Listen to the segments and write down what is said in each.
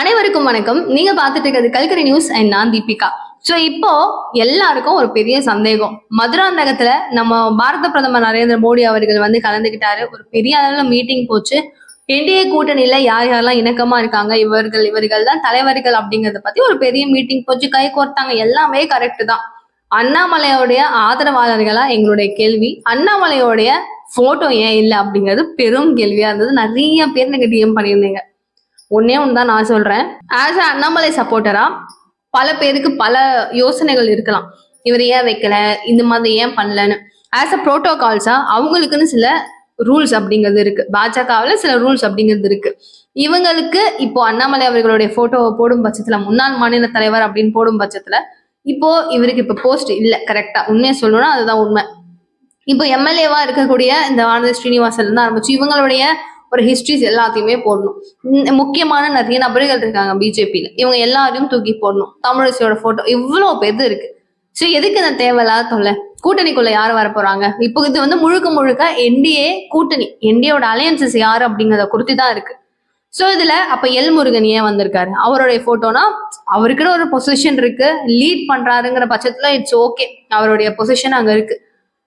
அனைவருக்கும் வணக்கம். நீங்க பாத்துட்டு இருக்கிறது கல்கரி நியூஸ் அண்ட் நான் தீபிகா. ஸோ இப்போ எல்லாருக்கும் ஒரு பெரிய சந்தேகம். மதுராந்தகத்துல நம்ம பாரத பிரதமர் நரேந்திர மோடி அவர்கள் வந்து கலந்துகிட்டாரு. ஒரு பெரிய அளவுல மீட்டிங் போச்சு. என்டிஏ கூட்டணியில யார் யாரெல்லாம் இணக்கமா இருக்காங்க? இவர்கள் இவர்கள் தான் தலைவர்கள் அப்படிங்கறத பத்தி ஒரு பெரிய மீட்டிங் போச்சு கை கோர்த்தாங்க. எல்லாமே கரெக்ட் தான். அண்ணாமலையோடைய ஆதரவாளர்களா? எங்களுடைய கேள்வி. அண்ணாமலையோடைய போட்டோ ஏன் இல்லை அப்படிங்கிறது பெரும் கேள்வியா இருந்தது. நிறைய பேர் நீங்க டிஎம் பண்ணியிருந்தீங்க. ஒன்னே ஒன்று தான் நான் சொல்றேன். ஆஸ் அ அண்ணாமலை சப்போர்ட்டரா பல பேருக்கு பல யோசனைகள் இருக்கலாம். இவர் ஏன் வைக்கல? இந்த மாதிரி ஏன் பண்ணலன்னு. ஆஸ் அ ப்ரோட்டோகால்ஸா அவங்களுக்குன்னு சில ரூல்ஸ் அப்படிங்கிறது இருக்கு. பாஜகவில் சில ரூல்ஸ் அப்படிங்கிறது இருக்கு. இவங்களுக்கு இப்போ அண்ணாமலை அவர்களுடைய போட்டோவை போடும் பட்சத்துல முன்னாள் மாநில தலைவர் அப்படின்னு போடும் பட்சத்துல இப்போ இவருக்கு இப்போ போஸ்ட் இல்லை கரெக்டா உண்மையை சொல்லணும்னா அதுதான் உண்மை. இப்போ எம்எல்ஏவா இருக்கக்கூடிய இந்த வானதி ஸ்ரீனிவாசன் இருந்து ஆரம்பிச்சு இவங்களுடைய ஒரு ஹிஸ்ட்ரிஸ் எல்லாத்தையுமே போடணும். முக்கியமான நிறைய நபர்கள் இருக்காங்க பிஜேபியில இவங்க எல்லாரையும் தூக்கி போடணும். தமிழிசையோட போட்டோ இவ்வளோ பேர் இருக்கு. ஸோ எதுக்கு இந்த தேவையில்லாத தொல்லை? கூட்டணிக்குள்ள யார் வர போறாங்க? இப்போ இது வந்து முழுக்க முழுக்க என்டிஏ கூட்டணி. என்டிஏவோட அலையன்சஸ் யார் அப்படிங்கிறத குறித்து தான் இருக்கு. ஸோ இதுல அப்ப எல் முருகன் ஏன் வந்திருக்காரு? அவருடைய போட்டோனா அவருக்குன்னு ஒரு பொசிஷன் இருக்கு. லீட் பண்றாருங்கிற பட்சத்துல இட்ஸ் ஓகே அவருடைய பொசிஷன் அங்க இருக்கு.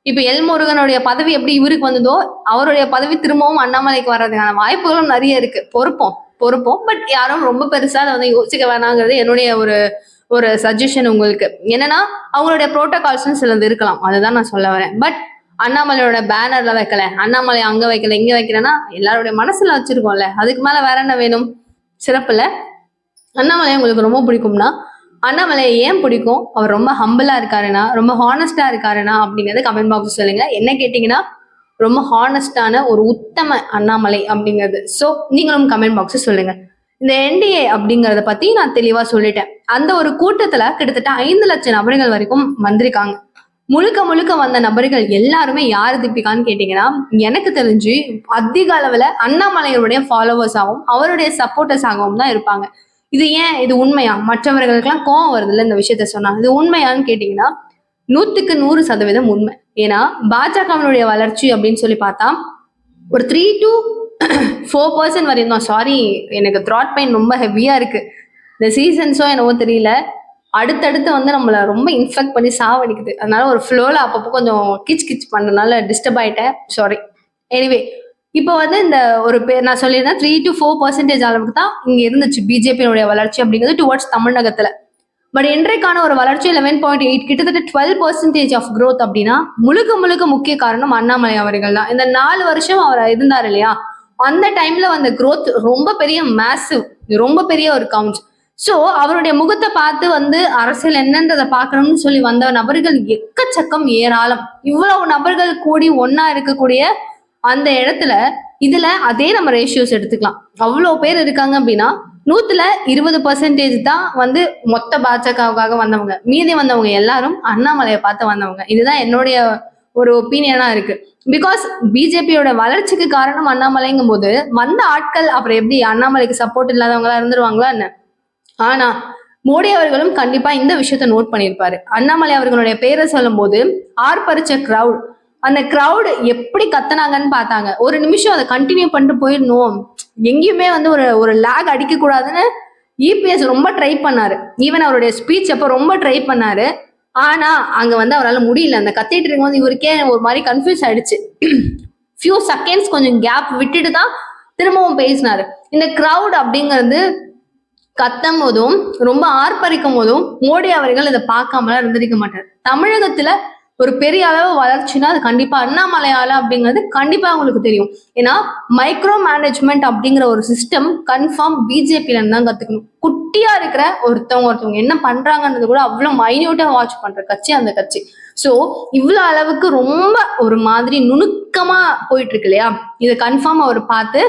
இப்ப எல் முருகனுடைய பதவி எப்படி இவருக்கு வந்ததோ அவருடைய பதவி திரும்பவும் அண்ணாமலைக்கு வர்றதுக்கான வாய்ப்புகளும் நிறைய இருக்கு. பொறுப்போம். பொறுப்போம். பட் யாரும் ரொம்ப பெருசா அதை வந்து யோசிக்க வேணாங்கிறது என்னுடைய ஒரு ஒரு சஜஷன் உங்களுக்கு. என்னன்னா அவங்களுடைய ப்ரோட்டோகால்ஸ்னு சிலது இருக்கலாம். அதுதான் நான் சொல்ல வரேன். பட் அண்ணாமலையோட பேனர்ல வைக்கல. அண்ணாமலை அங்க வைக்கல இங்க வைக்கிறேன்னா எல்லாருடைய மனசுல வச்சிருக்கோம்ல. அதுக்கு மேல வேற என்ன வேணும்? சிறப்புல அண்ணாமலை உங்களுக்கு ரொம்ப பிடிக்கும்னா அண்ணாமலையை ஏன் பிடிக்கும்? அவர் ரொம்ப ஹம்பிளா இருக்காருன்னா ரொம்ப ஹானஸ்டா இருக்காருன்னா அப்படிங்கறத கமெண்ட் பாக்ஸ் சொல்லுங்க. என்ன கேட்டீங்கன்னா ரொம்ப ஹானஸ்டான ஒரு உத்தம அண்ணாமலை அப்படிங்கிறது. ஸோ நீங்களும் கமெண்ட் பாக்ஸ் சொல்லுங்க. இந்த என்டிஏ அப்படிங்கறத பத்தி நான் தெளிவா சொல்லிட்டேன். அந்த ஒரு கூட்டத்துல கிட்டத்தட்ட ஐந்து லட்சம் நபர்கள் வரைக்கும் வந்திருக்காங்க. முழுக்க முழுக்க வந்த நபர்கள் எல்லாருமே யார் தீபிகான்னு கேட்டீங்கன்னா எனக்கு தெரிஞ்சு அதிக அளவுல அண்ணாமலையருடைய ஃபாலோவர்ஸ் ஆகும் அவருடைய சப்போர்ட்டர்ஸாகவும் தான் இருப்பாங்க. இது ஏன்? இது உண்மையா? மற்றவர்களுக்கெல்லாம் கோவம் வருதுல்ல இந்த விஷயத்த சொன்னா. இது உண்மையான்னு கேட்டீங்கன்னா நூத்துக்கு நூறு சதவீதம் உண்மை. ஏன்னா பாஜகவினுடைய வளர்ச்சி அப்படின்னு சொல்லி பார்த்தா ஒரு த்ரீ டு ஃபோர் பர்சன்ட் வரையும் தான் சாரி எனக்கு த்ராட் பெயின் ரொம்ப ஹெவியாக இருக்குது இந்த சீசன்ஸோ என்னவோ தெரியல. அடுத்தடுத்து வந்து நம்மளை ரொம்ப இன்ஃபெக்ட் பண்ணி சாவடிக்குது. அதனால ஒரு ஃப்ளோவில் அப்பப்போ கொஞ்சம் கிச் கிச் பண்ணனால டிஸ்டர்ப் ஆயிட்டேன். சாரி எனிவே இப்போ வந்து இந்த ஒரு பேர் நான் சொல்லியிருந்தேன் த்ரீ டு ஃபோர் பர்சன்டேஜ் அளவுக்கு தான் இங்கே இருந்துச்சு பிஜேபியினுடைய வளர்ச்சி அப்படிங்கிறது டுவர்ட்ஸ் தமிழகத்தில் பட் இன்றைக்கான ஒரு வளர்ச்சி லெவன் பாயிண்ட் எயிட் கிட்டத்தட்ட டுவெல் பர்சன்டேஜ் ஆஃப் க்ரோத் அப்படின்னா முழுக்க முழுக்க முக்கிய காரணம் அண்ணாமலை அவர்கள் தான். இந்த நாலு வருஷம் அவர் இருந்தார் இல்லையா? அந்த டைம்ல வந்த க்ரோத் ரொம்ப பெரிய மேசிவ் ரொம்ப பெரிய ஒரு கவுண்ட் ஸோ அவருடைய முகத்தை பார்த்து வந்து அரசியல் என்னன்றதை பார்க்கணும்னு சொல்லி வந்த நபர்கள் எக்கச்சக்கம் ஏராளம். இவ்வளவு நபர்கள் கூடி ஒன்னா இருக்கக்கூடிய அந்த இடத்துல இதுல அதே நம்ம ரேஷியோஸ் எடுத்துக்கலாம். அவ்வளோ பேர் இருக்காங்க அப்படின்னா நூத்துல இருபது பர்சன்டேஜ் தான் வந்து மொத்த பாஜகவுக்காக வந்தவங்க. மீதி வந்தவங்க எல்லாரும் அண்ணாமலையை பார்த்து வந்தவங்க. இதுதான் என்னுடைய ஒரு ஒப்பீனியனா இருக்கு. பிகாஸ் பிஜேபியோட வளர்ச்சிக்கு காரணம் அண்ணாமலைங்கும் போது வந்த ஆட்கள் அப்புறம் எப்படி அண்ணாமலைக்கு சப்போர்ட் இல்லாதவங்களா இருந்துருவாங்களா என்ன? ஆனா மோடி அவர்களும் கண்டிப்பா இந்த விஷயத்த நோட் பண்ணியிருப்பாரு. அண்ணாமலை அவர்களுடைய பேரை சொல்லும் போது ஆர்ப்பரிச்ச கிரவுட் அந்த கிரவுட் எப்படி கத்துனாங்கன்னு பார்த்தாங்க. ஒரு நிமிஷம் அதை கண்டினியூ பண்ணிட்டு போயிடணும். எங்கேயுமே வந்து ஒரு ஒரு லேக் அடிக்க கூடாதுன்னு இபிஎஸ் ரொம்ப ட்ரை பண்ணாரு. ஈவன் அவருடைய ஸ்பீச் அப்போ ரொம்ப ட்ரை பண்ணாரு. ஆனா அங்க வந்து அவரால் முடியல. அந்த கத்திட்டு இருக்கும்போது இவருக்கே ஒரு மாதிரி கன்ஃபியூஸ் ஆயிடுச்சு. ஃபியூ செகண்ட்ஸ் கொஞ்சம் கேப் விட்டுட்டு தான் திரும்பவும் பேசினாரு. இந்த கிரவுட் அப்படிங்கிறது கத்தும் போதும் ரொம்ப ஆர்ப்பரிக்கும் போதும் மோடி அவர்கள் இதை பார்க்காமலாம் இருந்திருக்க மாட்டார். தமிழகத்துல ஒரு பெரிய அளவு வளர்ச்சின்னா அது கண்டிப்பா அண்ணாமலையால அப்படிங்கிறது கண்டிப்பா உங்களுக்கு தெரியும். ஏன்னா மைக்ரோ மேனேஜ்மெண்ட் அப்படிங்கிற ஒரு சிஸ்டம் கன்ஃபார்ம் பிஜேபியில இருந்து தான் கத்துக்கணும். குட்டியா இருக்கிற ஒருத்தவங்க ஒருத்தவங்க என்ன பண்றாங்கன்றது கூட அவ்வளவு மைன்யூட்டா வாட்ச் பண்ற கட்சி அந்த கட்சி. சோ இவ்வளவு அளவுக்கு ரொம்ப ஒரு மாதிரி நுணுக்கமா போயிட்டு இருக்கு இல்லையா? இதை கன்ஃபார்ம் அவர் பார்த்து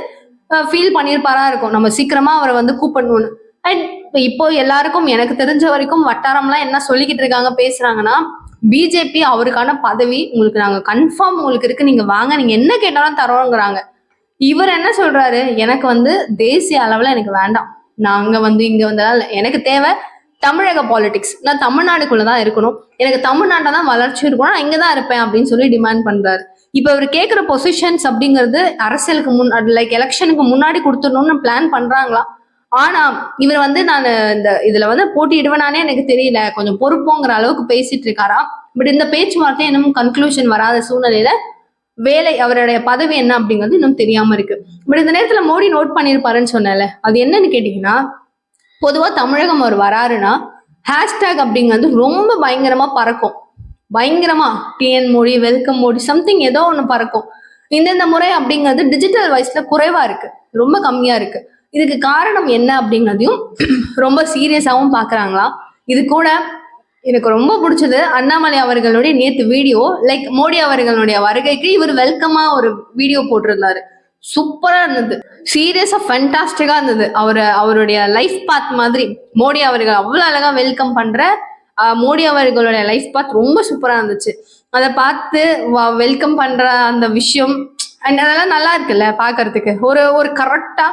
ஃபீல் பண்ணியிருப்பாரா இருக்கும். நம்ம சீக்கிரமா அவரை வந்து கூப்பிடணும்னு. அண்ட் இப்போ எல்லாருக்கும் எனக்கு தெரிஞ்ச வரைக்கும் வட்டாரம்லாம் என்ன சொல்லிக்கிட்டு இருக்காங்க பேசுறாங்கன்னா பிஜேபி அவருக்கான பதவி உங்களுக்கு நாங்கள் கன்ஃபார்ம் உங்களுக்கு இருக்கு. நீங்க வாங்க நீங்க என்ன கேட்டாலும் தரோங்கிறாங்க இவர் என்ன சொல்றாரு? எனக்கு வந்து தேசிய அளவில் எனக்கு வேண்டாம். நாங்கள் வந்து இங்க வந்ததால எனக்கு தேவை தமிழக பாலிடிக்ஸ் நான் தமிழ்நாடுக்குள்ள தான் இருக்கணும். எனக்கு தமிழ்நாட்டில் தான் வளர்ச்சி இருக்கணும். நான் இங்கே தான் இருப்பேன் அப்படின்னு சொல்லி டிமாண்ட் பண்றாரு. இப்போ அவர் கேட்குற பொசிஷன்ஸ் அப்படிங்கிறது அரசியலுக்கு முன் லைக் எலெக்ஷனுக்கு முன்னாடி கொடுத்துடணும்னு பிளான் பண்றாங்களா? ஆனா இவர் வந்து நான் இந்த இதுல வந்து போட்டியிடுவேனானே எனக்கு தெரியல. கொஞ்சம் பொறுப்போங்கிற அளவுக்கு பேசிட்டு இருக்காராம் பட் இந்த பேச்சுவார்த்தை இன்னும் கன்க்ளூஷன் வராத சூழ்நிலையில வேலை அவருடைய பதவி என்ன அப்படிங்கிறது இன்னும் தெரியாம இருக்கு. பட் இந்த நேரத்துல மோடி நோட் பண்ணியிருப்பாருன்னு சொன்னேன்ல. அது என்னன்னு கேட்டீங்கன்னா பொதுவா தமிழகம் அவர் வராருன்னா ஹேஷ்டேக் அப்படிங்கிறது ரொம்ப பயங்கரமா பறக்கும். பயங்கரமா TN Modi welcome Modi something ஏதோ ஒன்று பறக்கும். இந்தந்த முறை அப்படிங்கிறது டிஜிட்டல் வைஸ்ல குறைவா இருக்கு. ரொம்ப கம்மியா இருக்கு. இதுக்கு காரணம் என்ன அப்படிங்கிறதையும் ரொம்ப சீரியஸாகவும் பார்க்குறாங்களா? இது கூட எனக்கு ரொம்ப பிடிச்சது அண்ணாமலை அவர்களுடைய நேற்று வீடியோ லைக் மோடி அவர்களுடைய வருகைக்கு இவர் வெல்கமாக ஒரு வீடியோ போட்டிருந்தாரு. சூப்பராக இருந்தது. சீரியஸாக ஃபென்டாஸ்டிக்காக இருந்தது. அவர் அவருடைய லைஃப் பாத் மாதிரி மோடி அவர்கள் அவ்வளோ அழகாக வெல்கம் பண்ணுற மோடி அவர்களுடைய லைஃப் பாத் ரொம்ப சூப்பராக இருந்துச்சு. அதை பார்த்து வெல்கம் பண்ணுற அந்த விஷயம் அண்ட் அதெல்லாம் நல்லா இருக்குல்ல பார்க்கறதுக்கு. ஒரு ஒரு கரெக்டாக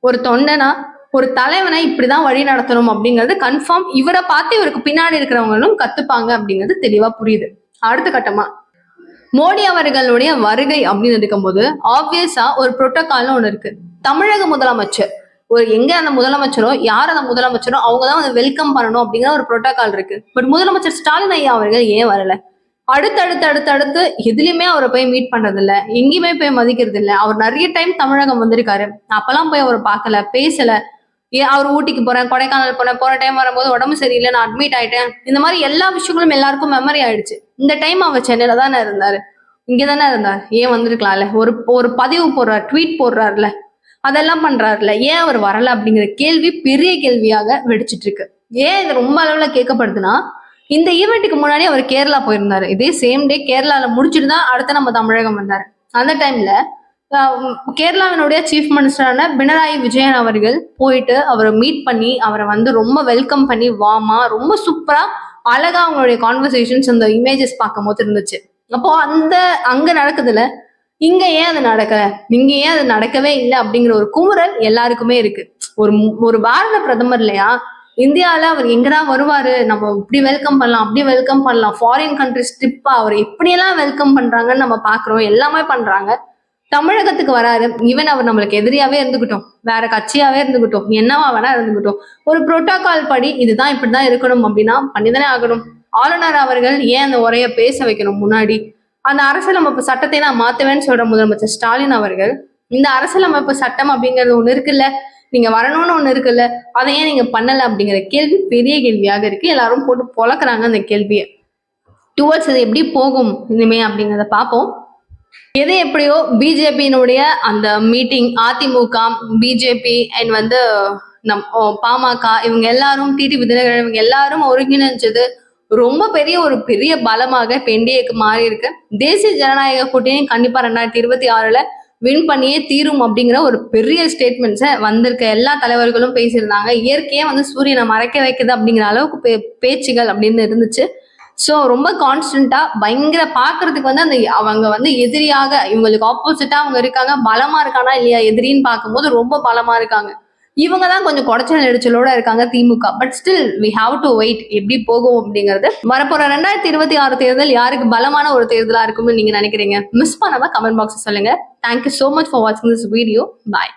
ஒரு தொண்டனா ஒரு தலைவனை இப்படிதான் வழி நடத்தணும் அப்படிங்கிறது கன்ஃபார்ம் இவரை பார்த்து இவருக்கு பின்னாடி இருக்கிறவங்களும் கத்துப்பாங்க அப்படிங்கிறது தெளிவா புரியுது. அடுத்த கட்டமா. மோடி அவர்களுடைய வருகை அப்படின்னு இருக்கும்போது ஆப்வியஸா ஒரு புரோட்டோகால்னு ஒண்ணு இருக்கு. தமிழக முதலமைச்சர் ஒரு எங்க அந்த முதலமைச்சரோ யார் அந்த முதலமைச்சரோ அவங்க தான் வந்து வெல்கம் பண்ணணும் அப்படிங்கிற ஒரு புரோட்டோகால் இருக்கு. பட் முதலமைச்சர் ஸ்டாலின் ஐயா அவர்கள் ஏன் வரல? அடுத்தடுத்து அடுத்தடுத்து எதுலையுமே அவரை போய் மீட் பண்றது இல்ல எங்கேயுமே போய் மதிக்கிறது இல்ல அவர் நிறைய டைம் தமிழகம் வந்திருக்காரு. அப்பெல்லாம் போய் அவரை பார்க்கல பேசல. ஏன் அவர் ஊட்டிக்கு போறேன் கொடைக்கானல் போனேன் போன டைம் வரும்போது உடம்பு சரியில்லை நான் அட்மிட் ஆயிட்டேன். இந்த மாதிரி எல்லா விஷயங்களும் எல்லாருக்கும் மெமரி ஆயிடுச்சு. இந்த டைம் அவர் சென்னையில தானே இருந்தாரு. இங்க தானே இருந்தார். ஏன் வந்திருக்கலாம்ல? ஒரு ஒரு பதிவு போடுறார் ட்வீட் போடுறாருல. அதெல்லாம் பண்றாருல. ஏன் அவர் வரல அப்படிங்கிற கேள்வி பெரிய கேள்வியாக வெடிச்சிட்டு இருக்கு. ஏன் இது ரொம்ப அளவுல கேட்கப்படுதுன்னா இந்த ஈவெண்ட்டுக்கு முன்னாடி அவர் கேரளா போயிருந்தாரு. இதே சேம் டே கேரளால முடிச்சுட்டு தான் அடுத்து நம்ம தமிழகம் வந்தாரு. அந்த டைம்ல கேரளாவினுடைய சீஃப் மினிஸ்டரான பினராயி விஜயன் அவர்கள் போயிட்டு அவரை மீட் பண்ணி அவரை வந்து ரொம்ப வெல்கம் பண்ணி வாமா ரொம்ப சூப்பரா அழகா அவங்களுடைய கான்வர்சேஷன்ஸ் அந்த இமேஜஸ் பார்க்கும் போது இருந்துச்சு. அப்போ அந்த அங்க நடக்குதுல இங்க ஏன் அது நடக்கல? இங்க ஏன் அது நடக்கவே இல்லை? அப்படிங்கிற ஒரு குமுறல் எல்லாருக்குமே இருக்கு. ஒரு ஒரு பாரத பிரதமர் இல்லையா இந்தியாவில் அவர் எங்கடா வருவார்? நம்ம இப்படி வெல்கம் பண்ணலாம் அப்படி வெல்கம் பண்ணலாம். ஃபாரின் கண்ட்ரிஸ் ட்ரிப்பா அவர் எப்படியெல்லாம் வெல்கம் பண்றாங்கன்னு நம்ம பார்க்குறோம் எல்லாமே பண்றாங்க. தமிழகத்துக்கு வராரு. ஈவன் அவர் நம்மளுக்கு எதிரியாவே இருந்துகிட்டோம். வேற கட்சியாவே இருந்துகிட்டோம். என்னவா வேணா இருந்துகிட்டோம். ஒரு புரோட்டோகால் படி இதுதான் இப்படிதான் இருக்கணும் அப்படின்னா பண்ணிதானே ஆகணும். ஆளுநர் அவர்கள் ஏன் அந்த உரைய பேச வைக்கணும் முன்னாடி? அந்த அரசியலமைப்பு சட்டத்தை நான் மாத்துவேன்னு சொல்ற முதலமைச்சர் ஸ்டாலின் அவர்கள் இந்த அரசியலமைப்பு சட்டம் அப்படிங்கிறது ஒண்ணு இருக்குல்ல? நீங்க வரணும்னு ஒண்ணு இருக்குல்ல அதை ஏன் நீங்க பண்ணல அப்படிங்கிற கேள்வி பெரிய கேள்வியாக இருக்கு. எல்லாரும் போட்டு பொழக்கிறாங்க அந்த கேள்வியை. டுவர்ட்ஸ் அது எப்படி போகும் இனிமே அப்படிங்கிறத பார்ப்போம். எது எப்படியோ பிஜேபியினுடைய அந்த மீட்டிங் அதிமுக பிஜேபி அண்ட் வந்து நம் ஓ, பாமக இவங்க எல்லாரும் டிடி விதிநகர் இவங்க எல்லாரும் ஒருங்கிணைஞ்சது ரொம்ப பெரிய ஒரு பெரிய பலமாக இப்ப என்டிஏக்கு மாறி இருக்கு தேசிய ஜனநாயக கூட்டணி கண்டிப்பா ரெண்டாயிரத்தி இருபத்தி ஆறுல வின் பண்ணியே தீரும் அப்படிங்கிற ஒரு பெரிய ஸ்டேட்மெண்ட்ஸை வந்திருக்க எல்லா தலைவர்களும் பேசியிருந்தாங்க. இயற்கையே வந்து சூரியனை மறைக்க வைக்குது அப்படிங்கிற அளவுக்கு பே- பேச்சுகள் அப்படின்னு இருந்துச்சு. ஸோ ரொம்ப கான்ஸ்டன்டா பயங்கர பாக்குறதுக்கு வந்து அந்த அவங்க வந்து எதிரியாக இவங்களுக்கு ஆப்போசிட்டா அவங்க இருக்காங்க. பலமா இருக்கானா இல்லையா எதிரின்னு பார்க்கும்போது ரொம்ப பலமா இருக்காங்க. இவங்க தான் கொஞ்சம் குடைச்சல் நெரிச்சலோட இருக்காங்க DMK. But still we have to wait எப்படி போகும் அப்படிங்கிறது. வரப்போற ரெண்டாயிரத்தி இருபத்தி ஆறு தேர்தல் யாருக்கு பலமான ஒரு தேர்தலா இருக்கும்னு நீங்க நினைக்கிறீங்க? மிஸ் பண்ணாம கமெண்ட் பாக்ஸ் சொல்லுங்க. Thank you so much for வாட்சிங் திஸ் வீடியோ பாய்